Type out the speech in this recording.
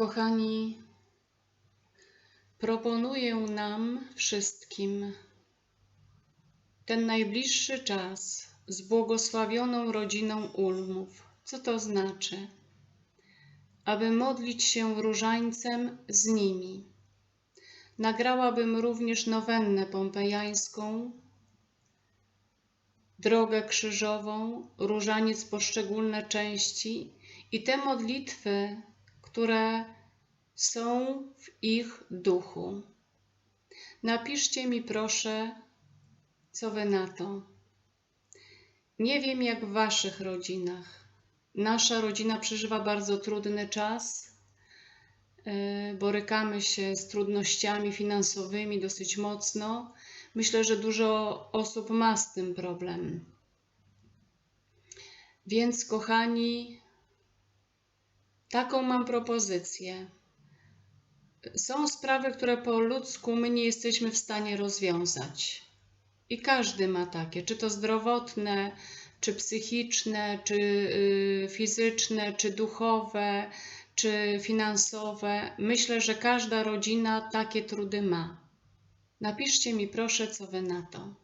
Kochani, proponuję nam wszystkim ten najbliższy czas z błogosławioną rodziną Ulmów. Co to znaczy? Aby modlić się różańcem z nimi. Nagrałabym również nowennę pompejańską, drogę krzyżową, różaniec poszczególne części i te modlitwy, które są w ich duchu. Napiszcie mi proszę, co wy na to. Nie wiem jak w waszych rodzinach. Nasza rodzina przeżywa bardzo trudny czas. Yy, Borykamy się z trudnościami finansowymi dosyć mocno. Myślę, że dużo osób ma z tym problem. Więc, kochani, taką mam propozycję. Są sprawy, które po ludzku my nie jesteśmy w stanie rozwiązać. I każdy ma takie, czy to zdrowotne, czy psychiczne, czy y, fizyczne, czy duchowe, czy finansowe. Myślę, że każda rodzina takie trudy ma. Napiszcie mi proszę, co wy na to.